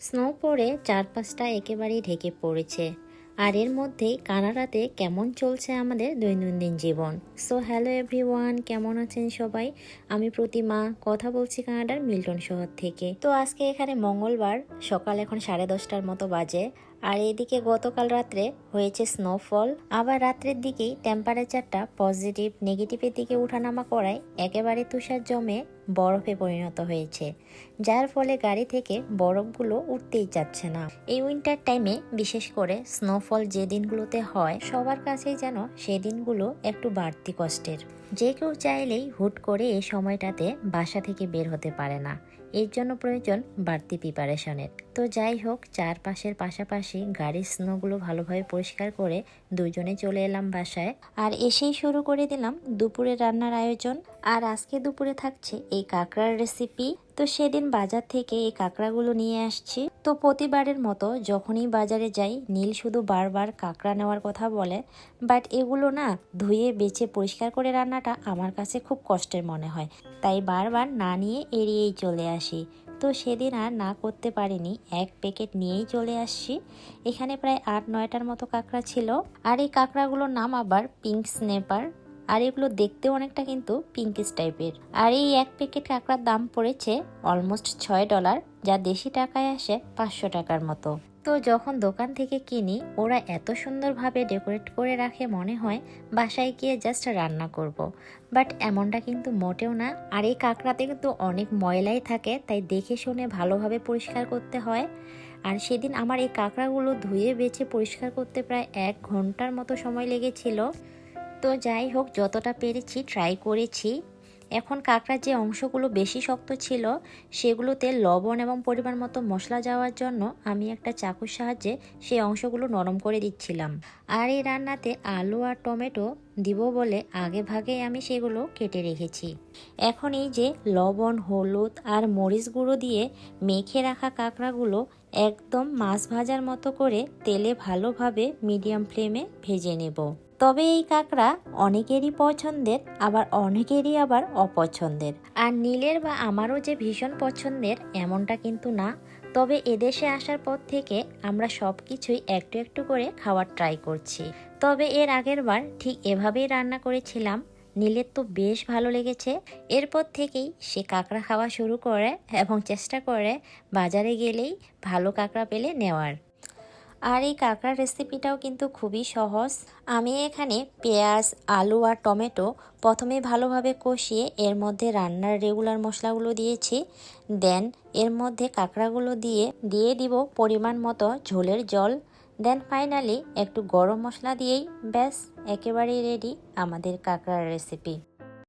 Snow পড়ে চারপাশটা একেবারেই ঢেকে পড়েছে। আর এর মধ্যেই কানাডাতে কেমন চলছে আমাদের দৈনন্দিন জীবন? সো হ্যালো এভরিওয়ান কেমন আছেন সবাই? আমি প্রতিমা, কথা বলছি কানাডার মিল্টন শহর থেকে। তো আজকে এখানে মঙ্গলবার, সকাল এখন সাড়ে দশটার মতো বাজে। আর এদিকে গতকাল রাত্রে হয়েছে স্নোফল আবার রাত্রের দিকেই টেম্পারেচারটা পজিটিভ নেগেটিভের দিকে উঠানামা করায় একেবারে তুষার জমে বরফে পরিণত হয়েছে, যার ফলে গাড়ি থেকে বরফগুলো উঠতেই চাচ্ছে না। এই উইন্টার টাইমে বিশেষ করে স্নোফল যে দিনগুলোতে হয়, সবার কাছেই যেন সেই দিনগুলো একটু বাড়তি কষ্টের। যে কেউ চাইলেই হুট করে এই সময়টাতে বাসা থেকে বের হতে পারে না। এর জন্য প্রয়োজন বাড়তি প্রিপারেশনের তো যাই হোক, চারপাশের পাশাপাশি গাড়ির স্নোগুলো ভালোভাবে পরিষ্কার করে দুজনে চলে এলাম বাসায়। আর এসেই শুরু করে দিলাম দুপুরে রান্নার আয়োজন। আর আজকে দুপুরে থাকছে এই কাঁকড়ার রেসিপি তো সেদিন বাজার থেকে এই কাঁকড়াগুলো নিয়ে আসছি। তো প্রতিবারের মতো যখনই বাজারে যাই, নীল শুধু বারবার কাঁকড়া নেওয়ার কথা বলে বাট এগুলো না ধুয়ে, বেছে, পরিষ্কার করে রান্নাটা আমার কাছে খুব কষ্টের মনে হয়। তাই বারবার না নিয়ে এড়িয়েই চলে আসি। তো সেদিন আর না করতে পারিনি, এক প্যাকেট নিয়েই চলে আসছি। এখানে প্রায় আট নয়টার মতো কাঁকড়া ছিল। আর এই কাঁকড়াগুলোর নাম আবার পিঙ্ক স্নেপার আর এগুলো দেখতেও অনেকটা কিন্তু পিঙ্কিশ টাইপের আর এই এক প্যাকেট কাঁকড়ার দাম পড়েছে অলমোস্ট ছয় ডলার যা দেশি টাকায় আসে পাঁচশো টাকার মতো। তো যখন দোকান থেকে কিনি, ওরা এত সুন্দরভাবে ডেকোরেট করে রাখে মনে হয় বাসায় গিয়ে জাস্ট রান্না করব। বাট এমনটা কিন্তু মোটেও না। আর এই কাঁকড়াতে কিন্তু অনেক ময়লাই থাকে, তাই দেখে শুনে ভালোভাবে পরিষ্কার করতে হয়। আর সেদিন আমার এই কাঁকড়াগুলো ধুয়ে বেছে পরিষ্কার করতে প্রায় এক ঘণ্টার মতো সময় লেগেছিল। তো যাই হোক, যতটা পেরেছি ট্রাই করেছি। এখন কাঁকড়ার যে অংশগুলো বেশি শক্ত ছিল, সেগুলোতে লবণ এবং পরিমাণ মতো মশলা যাওয়ার জন্য আমি একটা চাকুর সাহায্যে সেই অংশগুলো নরম করে দিচ্ছিলাম। আর এই রান্নাতে আলু আর টমেটো দিব বলে আগে ভাগে আমি সেগুলো কেটে রেখেছি। এখন এই যে লবণ, হলুদ আর মরিচ গুঁড়ো দিয়ে মেখে রাখা কাঁকড়াগুলো একদম মাছ ভাজার মতো করে তেলে ভালোভাবে মিডিয়াম ফ্লেমে ভেজে নেব। তবে এই কাঁকড়া অনেকেরই পছন্দের, আবার অনেকেরই আবার অপছন্দের। আর নীলের বা আমারও যে ভীষণ পছন্দের, এমনটা কিন্তু না। তবে এদেশে আসার পর থেকে আমরা সব কিছুই একটু একটু করে খাওয়ার ট্রাই করছি। তবে এর আগের বার ঠিক এভাবেই রান্না করেছিলাম। নীলের তো বেশ ভালো লেগেছে। এরপর থেকেই সে কাঁকড়া খাওয়া শুরু করে এবং চেষ্টা করে বাজারে গেলেই ভালো কাঁকড়া পেলে নেওয়ার। আর এই কাঁকড়ার রেসিপিটাও কিন্তু খুবই সহজ। আমি এখানে পেঁয়াজ, আলু আর টমেটো প্রথমে ভালোভাবে কষিয়ে এর মধ্যে রান্নার রেগুলার মশলাগুলো দিয়েছি। দেন এর মধ্যে কাঁকড়াগুলো দিয়ে দিয়ে দিব পরিমাণ মতো ঝোলের জল। দেন ফাইনালি একটু গরম মশলা দিয়েই ব্যাস, একেবারেই রেডি আমাদের কাঁকড়ার রেসিপি